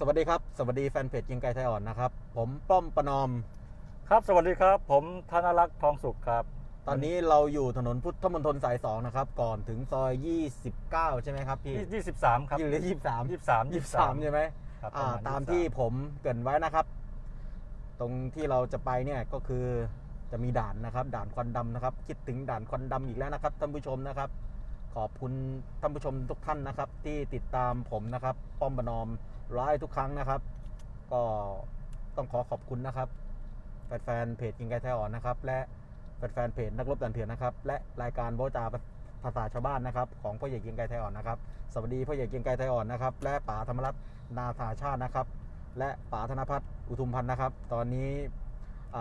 สวัสดีครับ สวัสดีแฟนเพจยิงไกลไทยอ่อนนะครับ ผมป้อมประนอม ครับ สวัสดีครับ ผมธนรักษ์ทองสุขครับ ตอนนี้เราอยู่ถนนพุทธมณฑลสาย2นะครับ ก่อนถึงซอย 29 ใช่ไหมครับพี่ยี่สิบสามครับยี่หรือยี่สามยี่สิบสามยี่สามใช่ไหมครับอ่าประณตาม23ที่ผมเกรินไว้นะครับ ตรงที่เราจะไปเนี่ยก็คือจะมีด่านนะครับ ด่านควันดำนะครับ คิดถึงด่านควันดำอีกแล้วนะครับท่านผู้ชมนะครับ ขอบคุณท่านผู้ชมทุกท่านนะครับ ที่ติดตามผมนะครับ ป้อมประนอม ร้ายทุกครั้งนะครับ ก็ต้องขอขอบคุณนะครับ แฟนๆเพจยิงไกลไทยอ่อนนะครับ และแฟนๆเพจนักรบดันเถื่อนนะครับ และรายการโบจาภาษาชาวบ้านนะครับ ของพ่อใหญ่ยิงไกลไทยอ่อนนะครับสวัสดีพ่อใหญ่ยิงไกลไทยอ่อนนะครับ และป๋าธรรมรัตน์นาถาชาตินะครับ และป๋าธนพัฒน์อุทุมพันธ์นะครับ ตอนนี้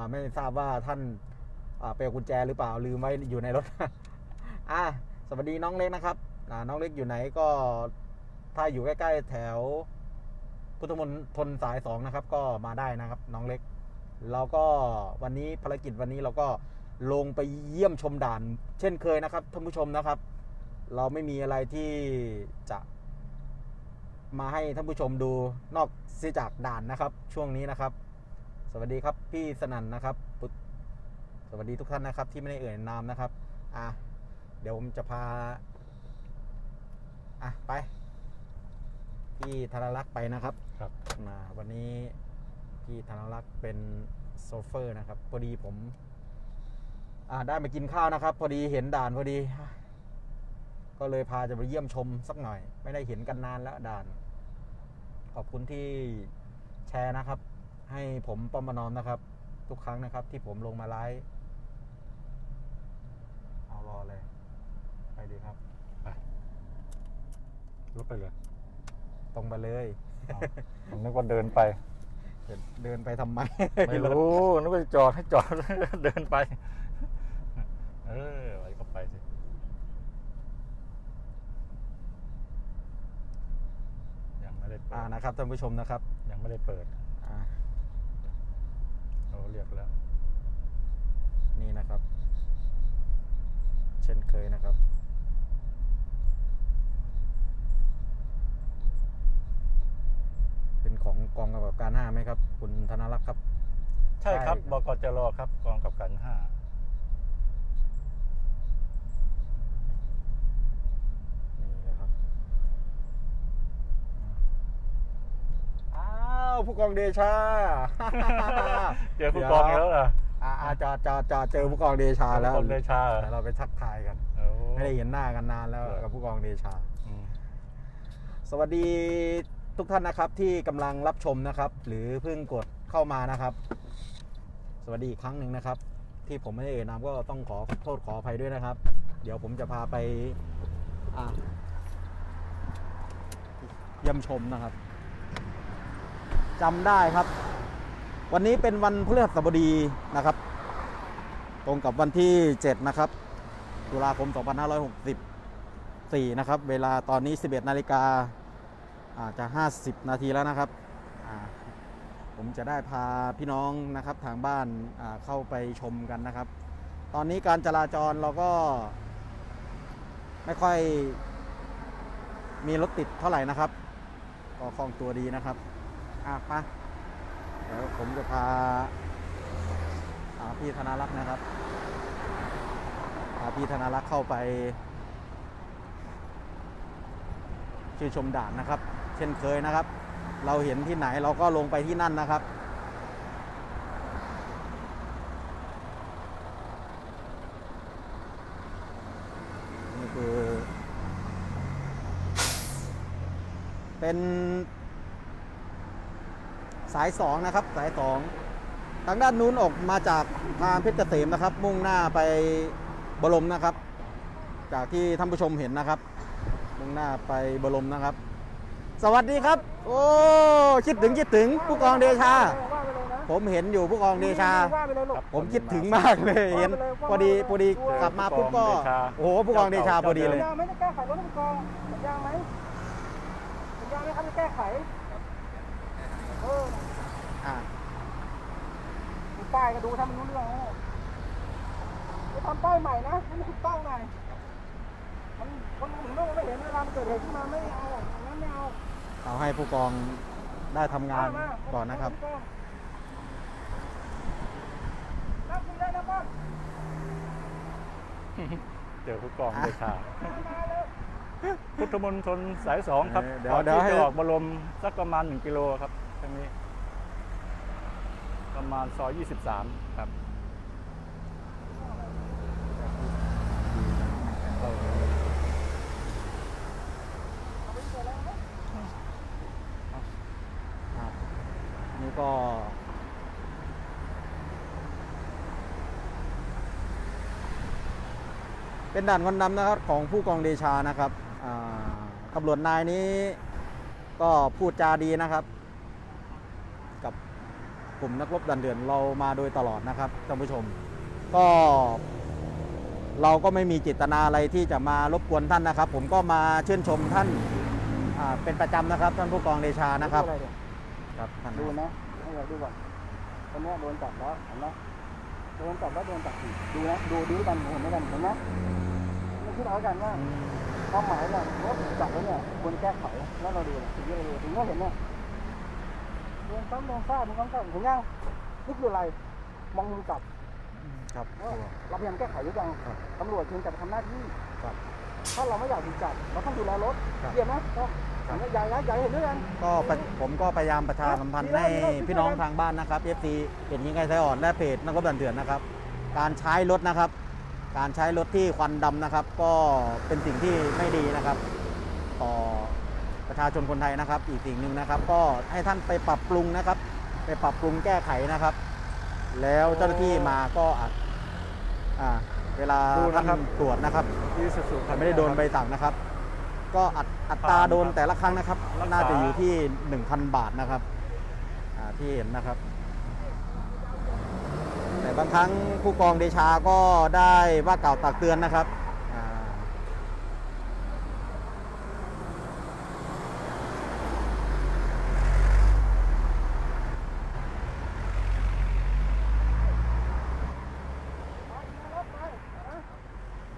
ไม่ทราบว่าท่านอ่าไปเอากุญแจหรือเปล่าลืมไว้อยู่ในรถอะสวัสดีน้องเล็กนะครับน้องเล็กอยู่ไหนก็ถ้าอยู่ใกล้ ๆ แถว พุทธมณฑลสายสองนะครับ ก็มาได้นะครับ น้องเล็กเราก็วันนี้ภารกิจวันนี้เราก็ลงไปเยี่ยมชมด่าน เช่นเคยนะครับท่านผู้ชมนะครับ เราไม่มีอะไรที่จะมาให้ท่านผู้ชมดูนอกเสียจากด่านนะครับ ช่วงนี้นะครับ สวัสดีครับพี่สนั่นนะครับสวัสดีทุกท่านนะครับ ที่ไม่ได้เอ่ยนามนะครับ อะเดี๋ยวผมจะพา อะไป พี่ธนรักษ์ไปนะครับครับมาวันนี้พี่ธนรักษ์เป็นโซเฟอร์นะครับ พอดีผมอ่าได้มากินข้าวนะครับ พอดีเห็นด่านพอดี ก็เลยพาจะไปเยี่ยมชมสักหน่อย ไม่ได้เห็นกันนานแล้วด่าน ขอบคุณที่แชร์นะครับ ให้ผมป้อมมานอมนะครับ ทุกครั้งนะครับ ที่ผมลงมาไลฟ์เอารอเลย ไปดีครับ ไปรถไปเลย ตรงไปเลยเอาผมนึกว่าเดินไป เดินเดินไปทำไม ไม่รู้นึกว่าจะจอดให้จอดเดินไป เอออะไรก็ไปสิยังไม่ได้เปิอ่าดนะครับท่านผู้ชมนะครับ ยังไม่ได้เปิดอ่าเราเรียกแล้ว นี่นะครับ เช่นเคยนะครับ เป็น ของกองกำกับการห้าไหมครับ คุณธนรักษ์ครับ ใช่ครับใช่บกจรครับกองกับการห้านี่นะครับอ้าวผู้กองเดชา เจอผู้กองอีกแล้วเหรออ่าอ่าจอดจอดจอดเจอผู้กองเดชาแล้วผู้กองเดชาเหรอเดี๋ยวเราไปทักทายกันโอ้ไม่ได้เห็นหน้ากันนานแล้วเหรอกับผู้กองเดชาอืมสวัสดี ทุกท่านนะครับที่กำลังรับชมนะครับ หรือเพิ่งกดเข้ามานะครับ สวัสดีอีกครั้งหนึ่งนะครับ ที่ผมไม่ได้เอ่ยนามก็ต้องขอโทษขออภัยด้วยนะครับ เดี๋ยวผมจะพาไปเยี่ยมชมนะครับจำได้ครับ วันนี้เป็นวันพฤหัสบดีนะครับ ตรงกับวันที่ 7 นะครับ ตุลาคม 2564 นะครับ เวลาตอนนี้ 11 นาฬิกา จจะ 50 นาทีแล้วนะครับ ผมจะได้พาพี่น้องนะครับทางบ้านเข้าไปชมกันนะครับ ตอนนี้การจราจรเราก็ไม่ค่อยมีรถติดเท่าไหร่นะครับ ก็คล่องตัวดีนะครับอะไปะเดี๋ยวผมจะพาอ่าพี่ธนารักษ์นะครับพาพี่ธนารักษ์เข้าไปชื่นชมด่านนะครับ เช่นเคยนะครับ เราเห็นที่ไหนเราก็ลงไปที่นั่นนะครับ นี่คือ เป็นสายสองนะครับ สายสองทางด้านนู้นออกมาจากทางเพชรเกษมนะครับ มุ่งหน้าไปบรมนะครับ จากที่ท่านผู้ชมเห็นนะครับ มุ่งหน้าไปบรมนะครับ สวัสดีครับ โอ้คิดถึงคิดถึงผู้กองเดชาว่าไปเลยนะผมเห็นอยู่ผู้กองเดชาว่าไปเลยลูกผมคิดถึงมากเลยเห็นพอดีพอดีกลับมาปุ๊บก็โอ้โหผู้กองเดชาพอดีเลยสัญญาไหมจะแก้ไขรถผู้กองสัญญาไหมสัญญาไหมครับจะแก้ไขเอออ่าดูป้ายก็ดูถ้ามันรู้เรื่องนะจะทำป้ายใหม่นะให้มันถูกต้องหน่อยมันคนอื่นไม่ไม่เห็นเวลามันเกิดเหตุขึ้นมาไม่เอาอย่างนั้นไม่เอา เอาให้ผู้กองได้ทำงานก่อนนะครับนั่งคุยได้นะป้อนเจอผู้กองอะเดชาพุทธมณฑลสายสองครับเดี๋ยวก่อนเดี๋ยวที่ให้จะออกบรมสักประมาณ1กิโลครับทางนี้ ประมาณซอย23ครับครับ ก็ เป็นด่านควันดำนะครับของผู้กองเดชานะครับอ่าตำรวจนายนี้ก็พูดจาดีนะครับ กับกลุ่มนักรบดันเดือนเรามาโดยตลอดนะครับท่านผู้ชม ก็เราก็ไม่มีเจตนาอะไรที่จะมารบกวนท่านนะครับ ผมก็มาชื่นชมท่านอ่าเป็นประจำนะครับ ท่านผู้กองเดชานะครับดูอไเนี่ยครับท่านดูนะให้ เราดูก่อนตอนเนี้ยโดนจับแล้วเห็นไหมโดนจับแล้วโดนจับอีกดูนะดูดูด้วยกันเห็นไหมกันเห็นไหมนี่คิดเอากันว่าอืมความหมายเนี่ยว่าจับแล้วเนี่ยควรแก้ไขแล้วเราดูนะถึงจะเราดูถึงก็เห็นเนี่ยโดนซ้ำโดนซ่าโดนซ้ำซ่าถึงยังนี่คืออะไรมองมุมกลับครับว่าเราพยายามแก้ไขหรือยังครับตำรวจเพียงแต่ทำหน้าที่ครับถ้าเราไม่อยากถูกจับเราต้องดูแลรถครับเกี่ย วไหมต้องครับเห็นไหมยายนะยายเห็นด้วยกันก็ปะผมก็พยายามประชาสัมพันธ์ครับให้ดีแล้วดีแล้วพี่น้องทางบ้านนะครับ FC เป็นยิงไกไซอ่อนและเพจนักรบดันเถื่อนนะครับ การใช้รถนะครับ การใช้รถที่ควันดำนะครับ ก็เป็นสิ่งที่ไม่ดีนะครับ ต่อประชาชนคนไทยนะครับ อีกสิ่งหนึ่งนะครับ ก็ให้ท่านไปปรับปรุงนะครับ ไปปรับปรุงแก้ไขนะครับ แล้วเจ้าหน้าที่มาก็อาจอ่าเวลาดูท่านะครับนตรวจนะครับอีสุสุแต่ไม่ได้โดนใบสั่งนะครับ ก็อัตอัตราโดนแต่ละครั้งนะครับ น่าจะอยู่ที่ 1,000 บาทนะครับที่เห็นนะครับ แต่บางครั้งผู้กองเดชาก็ได้ว่ากล่าวตักเตือนนะครับอ่า รถไปนะ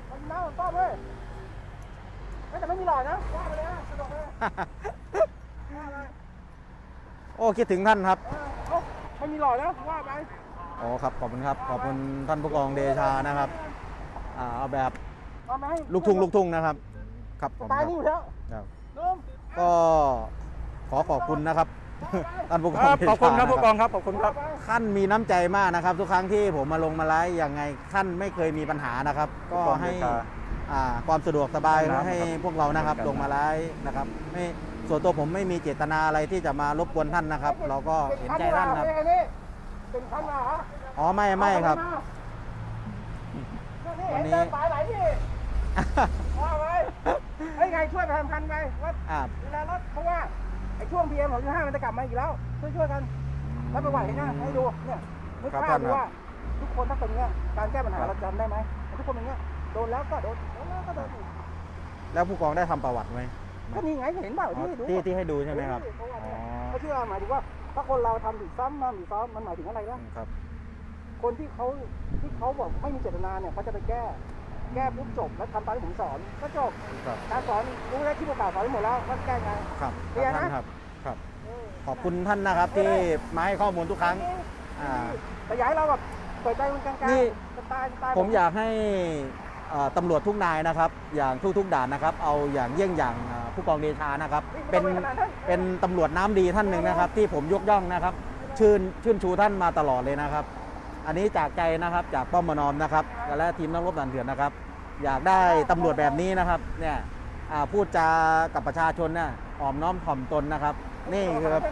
มันน้าต้อมเลยเฮ้ยแต่ไม่มีหลอดนะว่าไปเลยนะสะดวกเลยว่าไป โอ้คิดถึงท่านครับเออเอาไม่มีหลอดนะว่าไปอ๋อครับขอบคุณครับ ขอบคุณท่านผู้กองเดชานะครับอ่าเอาแบบเอาไหมลูกทุ่งลูกทุ่งนะครับ ครับผมตายครับนี่อยู่แล้วครับเริ่มก็ขอขอบคุณนะครับ ท่านผู้กคองรับเดชาขอบคุณครับนะผู้กองครับ ขอบคุณครับ ท่านมีน้ำใจมากนะครับ ทุกครั้งที่ผมมาลงมาไลฟ์ยังไงท่านไม่เคยมีปัญหานะครับ ก็ให้ผู้ก องเดชาอ่าความสะดวกสบายครับให้พวกเรานะครับเหมือนกันลงมาไลฟ์นะครับไม่ส่วนตัวผมไม่มีเจตนาอะไรที่จะมารบกวนท่านนะครับ เราก็เห็นใจท่านครับ เป็นนี่เป็นคันมาเหรออ๋อไม่ไม่ครับนี่วันเห็นนี้เดินสายไหลที่ว่าไปเฮ้ยไงช่วยไปทำคันไปว่าอ่าดูแลรถเพราะว่าไอ้ช่วง PM 2.5มันจะกลับมาอีกแล้วช่วยช่วยๆกัน แล้วไปไหวนะให้ดูเนี่ยนึกครับภาท่าพนดูครับว่าทุกคนถ้าเป็นอย่างเงี้ยการแก้ปัญหาครับเราจำได้ไหมทุกคนอย่างเงี้ยโดนแล้วก็โดนโดนแล้วก็โดนอีกแล้วผู้กองได้ทำประวัติไหมก็นี่ไงเห็นเปล่าอ๋อที่ดูที่ที่ให้ดูใช่ไหมครับเพราะว่าอ๋อเนี่ยเขาเชื่อหมายถึงว่า ถ้าคนเราทำผิดซ้ำมาผิดซ้ำมันหมายถึงอะไรนะครับ คนที่เขาที่เขาบอกไม่มีเจตนาเนี่ยเขาจะไปแก้ แก้ปุ๊บจบแล้วทำตามที่ผมสอนก็จบครับการสอนรู้แล้วที่ประกาศสอนไปหมดแล้วว่าแก้ไง ครับเคลียร์นะ ท่านครับครับ เออ ขอบคุณท่านนะครับที่มาให้ข้อมูลทุกครั้ง อ่าแต่อยากให้เราแบบเปิดใจมันกลางนี่ ๆสไตล์สไตล์ผมอยากให้เอ่อ ตำรวจทุกนายนะครับ อย่างทุกๆด่านนะครับ เอาอย่างเยี่ยงอย่างผู้กองเดชานะครับ เป็นเป็นตำรวจน้ำดีท่านหนึ่งนะครับ ที่ผมยกย่องนะครับ ชื่นชื่นชูท่านมาตลอดเลยนะครับ อันนี้จากใจนะครับจากป้อมมนอมนะครับ และทีมนักรบด่านเถื่อนนะครับ อยากได้ตำรวจแบบนี้นะครับเนี่ยพูดจากับประชาชนนี่ยอ่อมน้อมถ่อมตนนะครับ นี่ครับ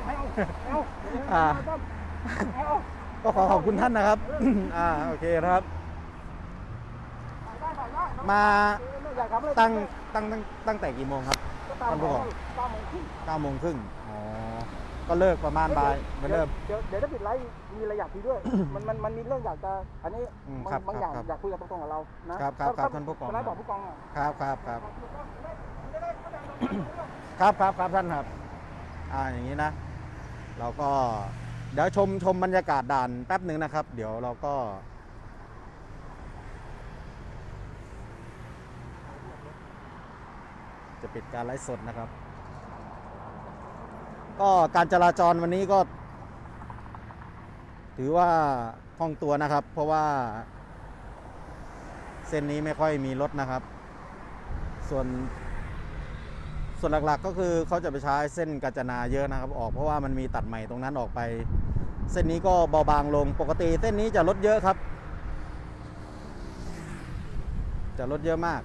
ก็ขอขอบคุณท่านนะครับอ่าโอเคครับ มาอยากทำอะไรตั้งตั้งตั้งตั้งแต่กี่โมงครับก็ตามท่านผู้กองตามผมขึ้น9โมงครึ่งอ๋อก็เลิกประมาณบ่ายเหมือนเดิมเดี๋ยวเดี๋ยวถ้าปิดไลฟ์มีอะไรอยากคุยด้วย มันมันมันมีเรื่องอยากจะอันนี้อืมบางครับบางอย่างครับอยากคุยกับผู้กองกับเรานะครับครับครับถ้ท่านผู้กองไลฟ์บอกผู้กองอะครับครับครับครับครับครับท่านครับ อ่าอย่างนี้นะ เราก็เดี๋ยวชมชมบรรยากาศด่านแป๊บหนึ่งนะครับ เดี๋ยวเราก็ จะปิดการไลฟ์สดนะครับ ก็การจราจรวันนี้ก็ ถือว่าคล่องตัวนะครับ เพราะว่า เส้นนี้ไม่ค่อยมีรถนะครับ ส่วนส่วนหลักๆก็คือเขาจะไปใช้เส้นกาญจนาเยอะนะครับ ออกเพราะว่ามันมีตัดใหม่ตรงนั้นออกไป เส้นนี้ก็เบาบางลงปกติเส้นนี้จะรถเยอะครับ จะรถเยอะมาก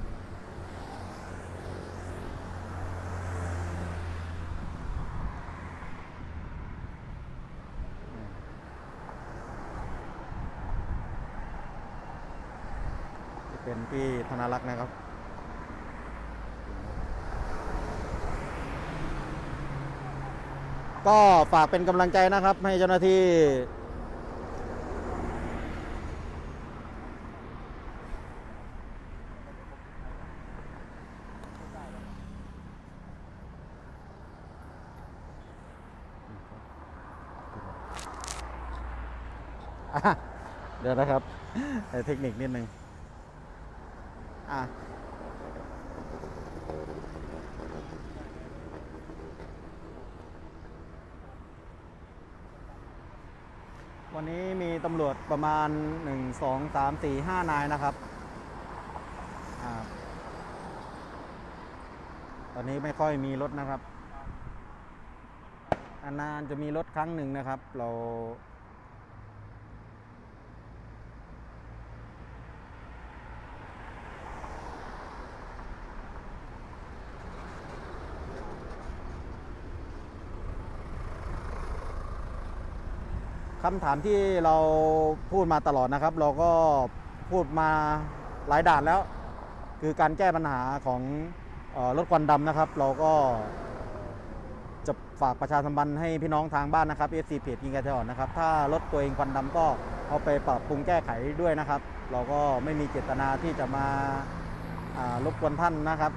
เป็นพี่ธนรักษ์นะครับ ก็ฝากเป็นกำลังใจนะครับ ให้เจ้าหน้าที่เดี๋ยวนะครับเทคนิคนิดนึง อะวันนี้มีตำรวจประมาณ 1 2 3 4 5 นายนะครับอตอนนี้ไม่ค่อยมีรถนะครับ นานๆจะมีรถครั้งหนึ่งนะครับ เรา คำถามที่เราพูดมาตลอดนะครับ เราก็พูดมาหลายด่านแล้ว คือการแก้ปัญหาของออรถควันดำนะครับ เราก็จะฝากประชาสัมพันธ์ให้พี่น้องทางบ้านนะครับ FC เพจกิงกระเทอนนะครับ ถ้ารถตัวเองควันดำก็เอาไปปรับปรุงแก้ไขด้วยนะครับ เราก็ไม่มีเจตนาที่จะมาารบกวนท่านนะครับ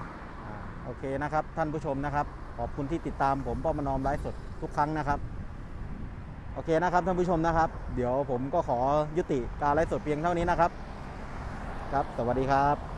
อโอเคนะครับ ท่านผู้ชมนะครับ ขอบคุณที่ติดตามผมป้อมนอมไลฟ์สดทุกครั้งนะครับ โอเคนะครับท่านผู้ชมนะครับ เดี๋ยวผมก็ขอยุติการไลฟ์สดเพียงเท่านี้นะครับ ครับ สวัสดีครับ